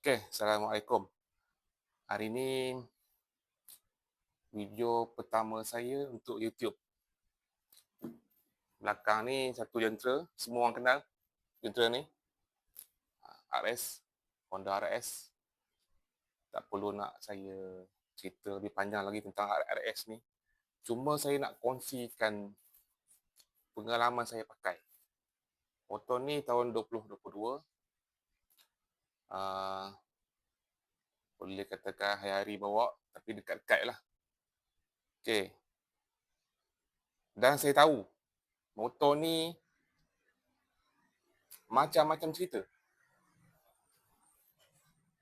Okay, Assalamualaikum. Hari ini video pertama saya untuk YouTube. Belakang ni satu jentera, semua orang kenal jentera ni. RS, Honda RS. Tak perlu nak saya cerita lebih panjang lagi tentang RS ni. Cuma saya nak kongsikan pengalaman saya pakai. Motor ni tahun 2022 uh, boleh katakan hari-hari bawa tapi dekat-dekat lah. Okay. Dan saya tahu motor ni macam-macam cerita.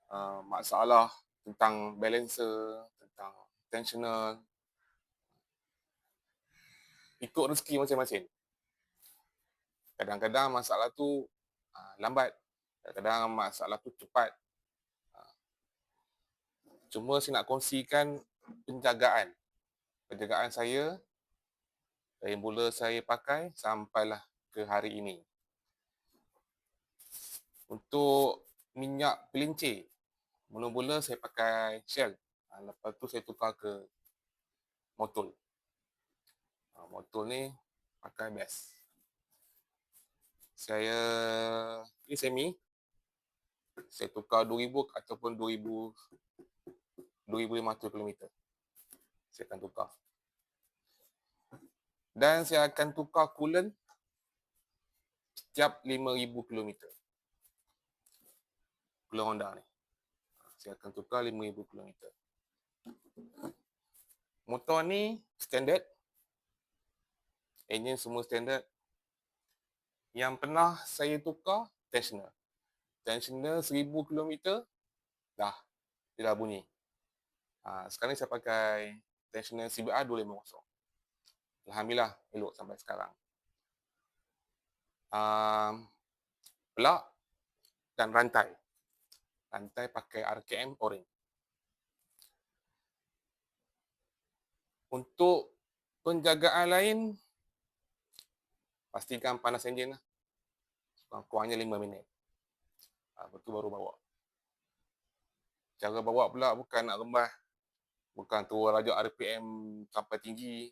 Uh, masalah tentang balancer, tentang tensioner. Ikut rezeki masing-masing. Kadang-kadang masalah tu uh, lambat kadang-kadang masalah tu cepat. Ha. Cuma saya nak kongsikan penjagaan. Penjagaan saya dari mula saya pakai sampailah ke hari ini. Untuk minyak pelincir, mula-mula saya pakai Shell. Ha, lepas tu saya tukar ke Motul. Ha, Motul ni pakai best. Saya ini semi saya tukar 2000 ataupun 2000 2500 km. Saya akan tukar. Dan saya akan tukar coolant setiap 5000 km. Coolant Honda ni. Saya akan tukar 5000 km. Motor ni standard. Engine semua standard. Yang pernah saya tukar tensioner tensioner 1000 km dah dia dah bunyi. Ha, sekarang ni saya pakai tensioner CBR 250. Alhamdulillah elok sampai sekarang. Um, pelak dan rantai. Rantai pakai RKM orange. Untuk penjagaan lain, pastikan panas enjin lah. Kurang-kurangnya 5 minit. Ha, tu baru bawa. Cara bawa pula bukan nak rembah. Bukan tu rajuk RPM sampai tinggi.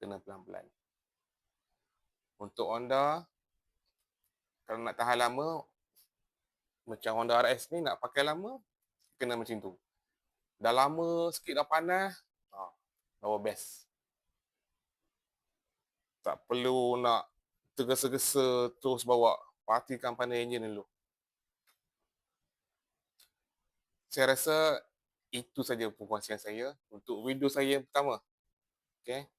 Kena pelan-pelan. Untuk Honda, kalau nak tahan lama, macam Honda RS ni nak pakai lama, kena macam tu. Dah lama sikit dah panas, ha, bawa best. Tak perlu nak tergesa-gesa terus bawa. Pastikan pandai enjin dulu. Saya rasa itu saja perkongsian saya untuk video saya yang pertama. Okay.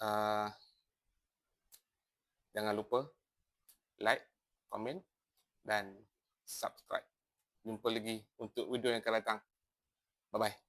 Uh, jangan lupa like, komen dan subscribe. Jumpa lagi untuk video yang akan datang. Bye-bye.